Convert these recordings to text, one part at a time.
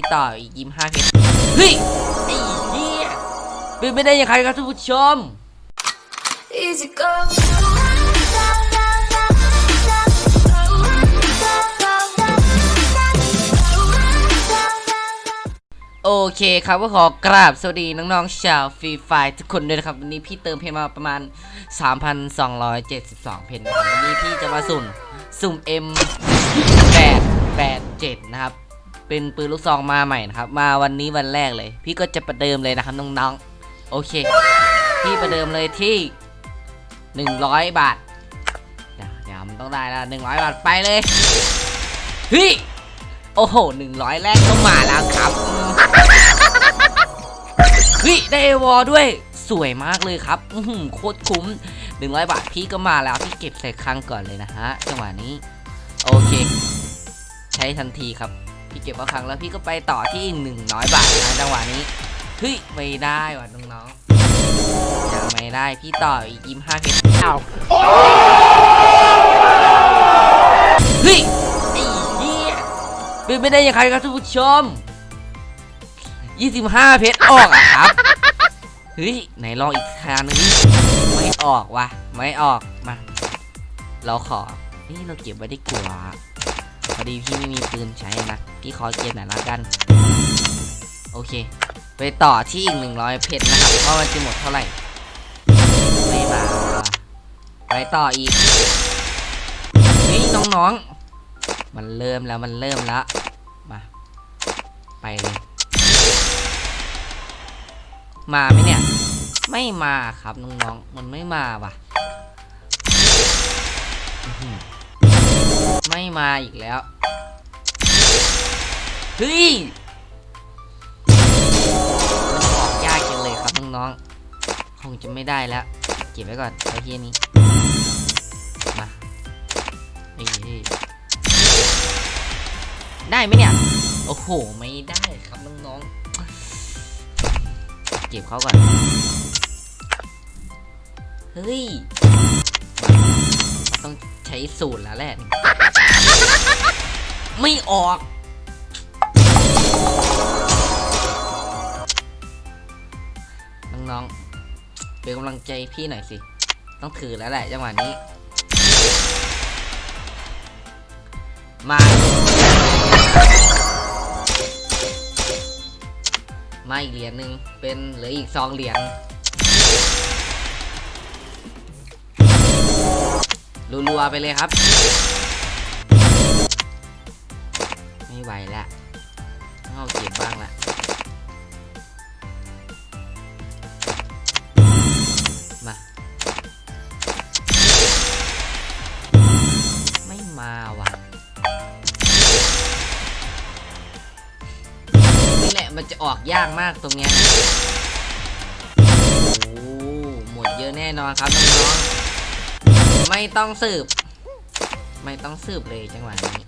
พี่ต่ออีกยิ้มห้าเพชรเฮ้ยไอ้เหี้ยเป็นไม่ได้ยังไงครับท่านผู้ชม Easy go. โอเคครับก็ขอกราบสวัสดีน้องๆ ชาวฟรีไฟทุกคนด้วยนะครับ วันนี้พี่เติมเพนมาประมาณ 3,272 เพนนะครับวันนี้พี่จะมาสุ่มสุ่ม M 8 8 7 นะครับ เป็นปืนลูกซองมาใหม่นะครับ มาวันนี้วันแรกเลย พี่ก็จะประเดิมเลยนะครับน้องๆ โอเค พี่ประเดิมเลยที่ 100 บาทเดี๋ยวเดี๋ยวมันต้องได้แล้ว100บาทไปเลยเฮ้ยโอ้โห100แรกก็มาแล้วครับเฮ้ยได้เอวอด้วยสวยมากเลยครับอื้อหือโคตรคุ้ม100บาทพี่ก็มาแล้วพี่เก็บใส่คลังก่อนเลยนะฮะจังหวะนี้ โอเค ใช้ทันทีครับ พี่เก็บเอาคลังแล้วพี่ก็ไปต่อที่100บาทนะจังหวะนี้เฮ้ยไม่ได้ว่ะน้องๆยังไม่ได้พี่ต่ออีกยิ้มห้าเพชรอ้าวเฮ้ยไอ้เหี้ยเป็นไม่ได้ยังไงครับท่านผู้ชม25เพชรออกอะครับเฮ้ยไหนลองอีกทางหนึงไม่ออกวะไม่ออกมา เราขอนี่เราเก็บไว้ได้กว่าพอดีพี่ไม่มีปืนใช้นะ พี่ขอเก็บหน่อยละกัน โอเค ไปต่อที่อีก100เพชรนะครับว่ามันจะหมดเท่าไหร่ไม่มาไปต่ออีกนี่น้องๆ มันเริ่มแล้วมันเริ่มแล้วมาไปเลยมาไหมเนี่ย ไม่มาครับน้องๆมันไม่มาว่ะไม่มาอีกแล้ว เฮ้ยมันออกยากจังเลยครับน้องๆคงจะไม่ได้แล้ว เก็บไว้ก่อนไอ้เฮียนี้มาเฮ้ยเฮ้ยได้ไหมเนี่ย โอ้โห ไม่ได้ครับน้องๆเก็บเขาก่อน เฮ้ย ต้องใช้สูตรแล้วแหละ ไม่ออก น้องๆเป็นกำลังใจพี่หน่อยสิ ต้องถือแล้วแหละจังหวะนี้ มา มาอีกเหรียญหนึ่งเป็นเหลืออีกสองเหรียญรัวๆไปเลยครับ ไม่ไหวแล้วต้องเอาเก็บบ้างละ มาว่ะนี่แหละมันจะออกยากมากตรงเนี้ยโอ้หมดเยอะแน่นอนครับน้องๆไม่ต้องสืบ ไม่ต้องสืบเลยจังหวะนี้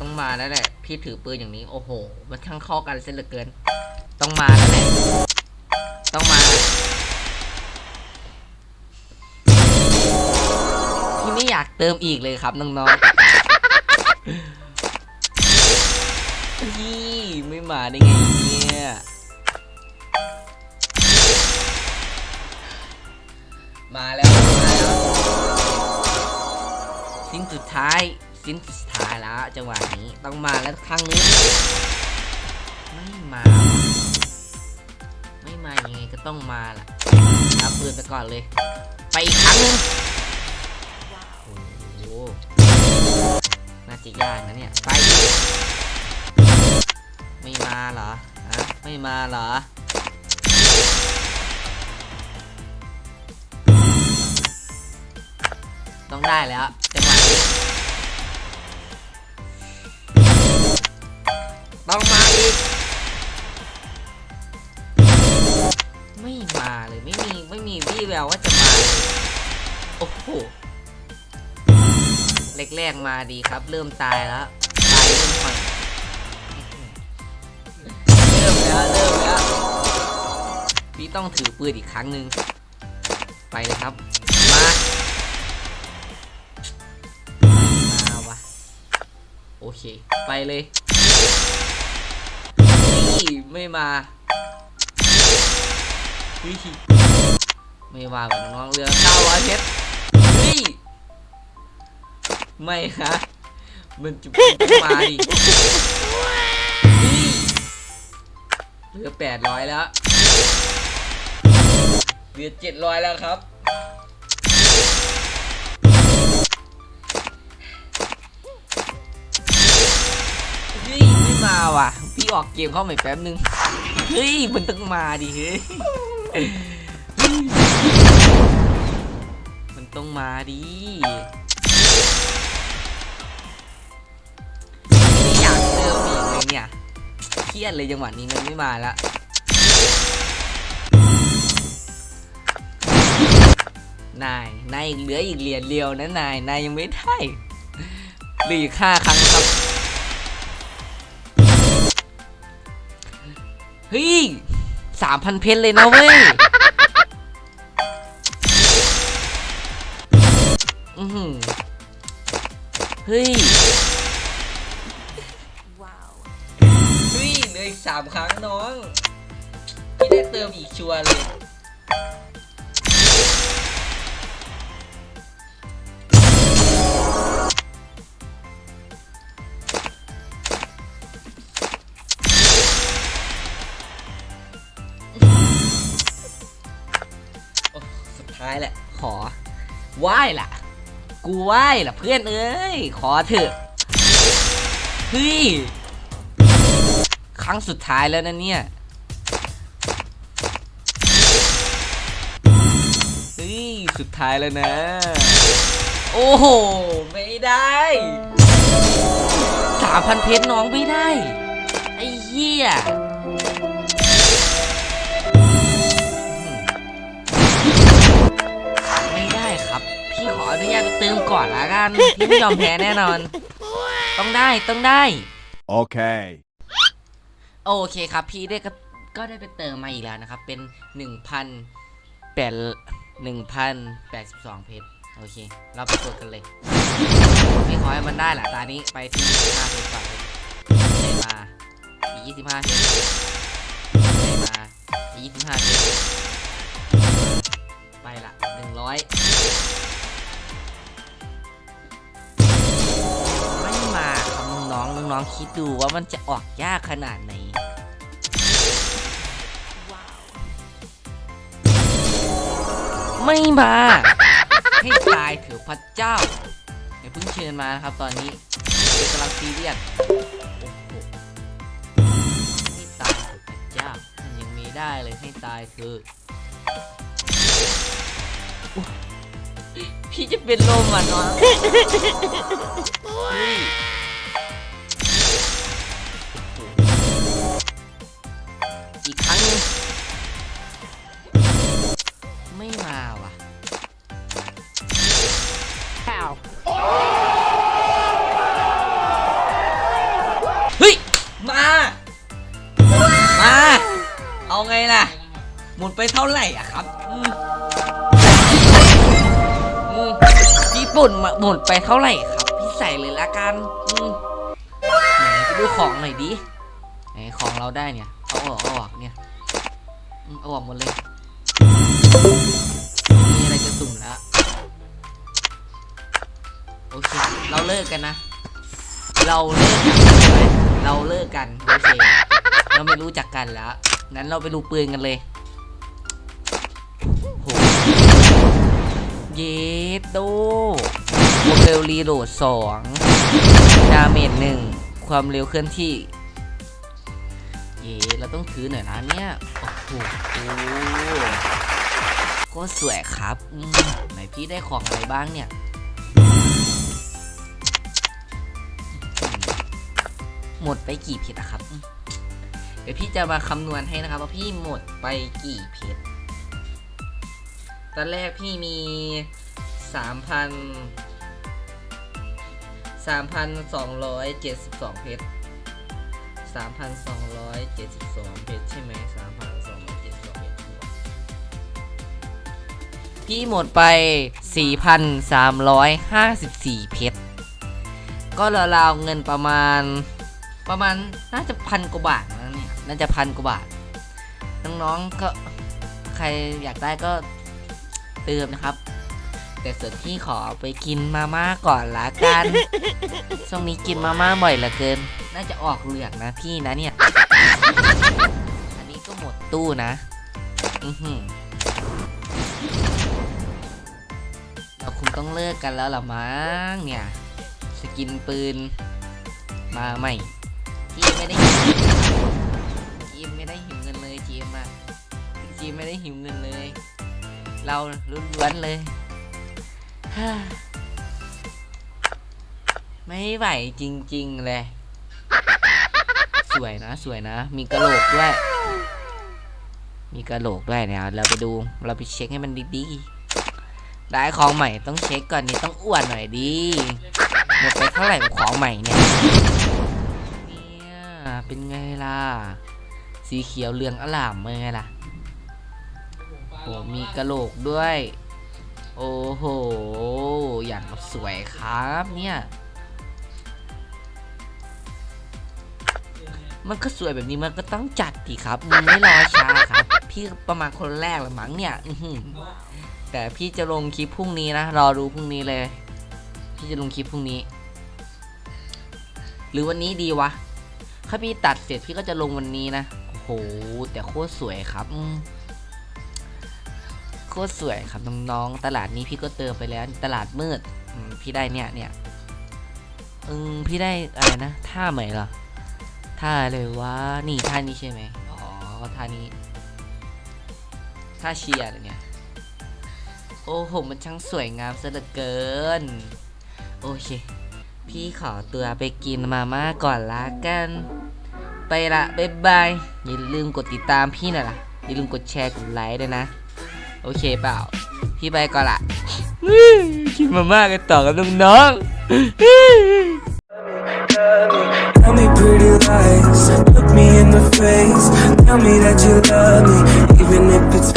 ต้องมาแล้วแหละ พี่ถือปืนอย่างนี้ โอ้โห มันช่างเข้ากันเส้นเหลือเกิน ต้องมาแล้วแหละต้องมาพี่ไม่อยากเติมอีกเลยครับน้องๆพี่ไม่มาได้ไงเนี่ยมาแล้วมาแล้วสิ้นสุดท้ายสิ้นสุดท้าย แล้วจังหวะนี้ต้องมาแล้วครั้งนี้ไม่มา ไม่มายังไงก็ต้องมาล่ะรับปืนไปก่อนเลย ไปอีกครั้งหนึงโอ้โหน่าจะยากนะเนี่ยไปไม่มาเหรอฮะไม่มาเหรอต้องได้แล้ว ต้องมาอีก ไม่มาเลยไม่มีไม่มีวี่แววว่าจะมา โอ้โหแรกๆมาดีครับ เริ่มตายแล้ว ตายเริ่มห่อยเริ่มแล้วเริ่มแล้วพี่ต้องถือปืนอีกครั้งหนึ่งไปเลยครับ มามาวะโอเค ไปเลย ไม่มาไม่มาแบบน้องเรือ900เพชรเฮ้ยไม่ฮะมันจุกมาดิเฮ้ยเหลือ800แล้วเหลือ700แล้วครับเฮ้ยไม่มาว่ะ พี่ออกเกมเข้าใหม่แป๊บนึง เฮ้ย มันต้องมาดิเฮ้ย มันต้องมาดิไม่อยากเติมอีกเลยเนี่ย เครียดเลยจังหวะนี้มันไม่มาละนาย นายเหลืออีกเหรียญเดียวนะนาย นายยังไม่ได้หลืออีกห้าครั้งครับ เฮ้ยสามพันเพชรเลยนะเว้ยอือหือเฮ้ยเฮ้ยเหลืออีกสามครั้งน้องพี่ได้เติมอีกชัวร์เลย ท้ายแหละ ขอไหว้ล่ะ กูไหว้ล่ะเพื่อนเอ้ย ขอเถอะเฮ้ยครั้งสุดท้ายแล้วนะเนี่ยเฮ้ยสุดท้ายแล้วนะ โอ้โห ไม่ได้สามพันเพชรน้องไม่ได้ ไอ้เหี้ย พี่ขออนุญาตไปเติมก่อนละกันพี่ไม่ยอมแพ้แน่นอน ต้องได้ต้องได้ Okay. โอเคครับพี่ได้ก็ก็ได้ไปเติมมาอีกแล้วนะครับ เป็น1,000แปด1,082เพชรโอเค เราไปกดกันเลยพี่ขอให้มันได้แหละตานี้ไปที่25เพชรก่อนเลยได้มาอีก25เพชรได้มาอีก25เพชรไปละ100ไม่ น้องๆคิดดูว่ามันจะออกยากขนาดไหนไม่มาให้ตายเถอะพระเจ้าอย่าเพิ่งเชิญมานะครับตอนนี้กำลังซีเรียสโอ้โหให้ตายเถอะพระเจ้ามันยังมีได้เลยให้ตายเถอะพี่จะเป็นลมอะน้อง อีกครั้งหนึงไม่มาว่ะเฮ้ย มา มา เอาไงล่ะ หมดไปเท่าไหร่อะครับอืมอืมญี่ปุ่นมาหมดไปเท่าไหร่ครับ พี่ใส่เลยละกันอืมไหนไปดูของหน่อยดิไหนของเราได้เนี่ย เอาออกเอาออกเนี่ยอืมเอาออกหมดเลยมีอะไรจะสุ่มแล้วโอเค เราเลิกกันนะ เราเลิกกันใช่ไหมเราเลิกกันโอเคเราไม่รู้จักกันแล้วงั้นเราไปดูปืนกันเลยโหเยสโดโมเดลรีโหลดสองดาเมจหนึ่งความเร็วเคลื่อนที่ เยสเราต้องถือหน่อยนะเนี่ย โอ้โหก็สวยครับไหนพี่ได้ของอะไรบ้างเนี่ยหมดไปกี่เพชรอะครับ เดี๋ยวพี่จะมาคำนวณให้นะครับ ว่าพี่หมดไปกี่เพชร ตอนแรกพี่มีสามพันสามพันสองร้อยเจ็ดสิบสองเพชร 3,272 เพจใช่ไหม3,272เพชรพี่หมดไป 4,354 เพจก็ราวเงินประมาณ ประมาณน่าจะพันกว่าบาทนะเนี่ย น่าจะพันกว่าบาท น้องๆก็ใครอยากได้ก็เติมนะครับ แต่ส่วนพี่ขอไปกินมาม่าก่อนละกัน ช่วงนี้กินมาม่าบ่อยเหลือเกิน น่าจะออกเหลืองนะพี่นะเนี่ย อันนี้ก็หมดตู้นะ อือหือเราคงต้องเลิกกันแล้วล่ะมั้งเนี่ย สกินปืน มาใหม่จีไม่ได้จีไม่ได้หิวเงินเลยจีมาจีไม่ได้หิวเงินเลย เราล้วนๆเลยฮ่า ไม่ไหวจริง ๆ เลย สวยนะ สวยนะ มีกระโหลกด้วย มีกระโหลกด้วยเนี่ยเราไปดูเราไปเช็คให้มันดีๆได้ของใหม่ต้องเช็คก่อนนี่ต้องอ้วนหน่อยดีหมดไปเท่าไหร่ของใหม่เนี่ยเนี่ยเป็นไงล่ะสีเขียวเหลืองอล่ามเป็นไงล่ะโอ้มีกระโหลกด้วย โอ้โห อย่างสวยครับเนี่ย มันก็สวยแบบนี้มันก็ต้องจัดดิครับมันไม่รอช้าครับ พี่ประมาณคนแรกละมั้งเนี่ยแต่พี่จะลงคลิปพรุ่งนี้นะ รอดูพรุ่งนี้เลย พี่จะลงคลิปพรุ่งนี้ หรือวันนี้ดีวะถ้าพี่ตัดเสร็จพี่ก็จะลงวันนี้นะ โอ้โห แต่โคตรสวยครับ โคตรสวยครับน้องๆตลาดนี้พี่ก็เติมไปแล้วตลาดมืดพี่ได้เนี่ยเนี่ยอืมพี่ได้อะไรนะท่าใหม่เหรอท่าเลยวะนี่ท่านี้ใช่ไหมอ๋อท่านี้ท่าเชียร์อะไรเนี่ยโอ้โหมันช่างสวยงามซะเหลือเกิน โอเค พี่ขอตัวไปกินมาม่าก่อนละกัน ไปละบ๊ายบาย อย่าลืมกดติดตามพี่หน่อยล่ะ อย่าลืมกดแชร์กดไลค์ด้วยนะ โอเคเปล่า พี่ไปก่อนละกินมาม่ากันต่อกับน้องๆ Tell me pretty lies, look me in the face. Tell me that you love me, even if it's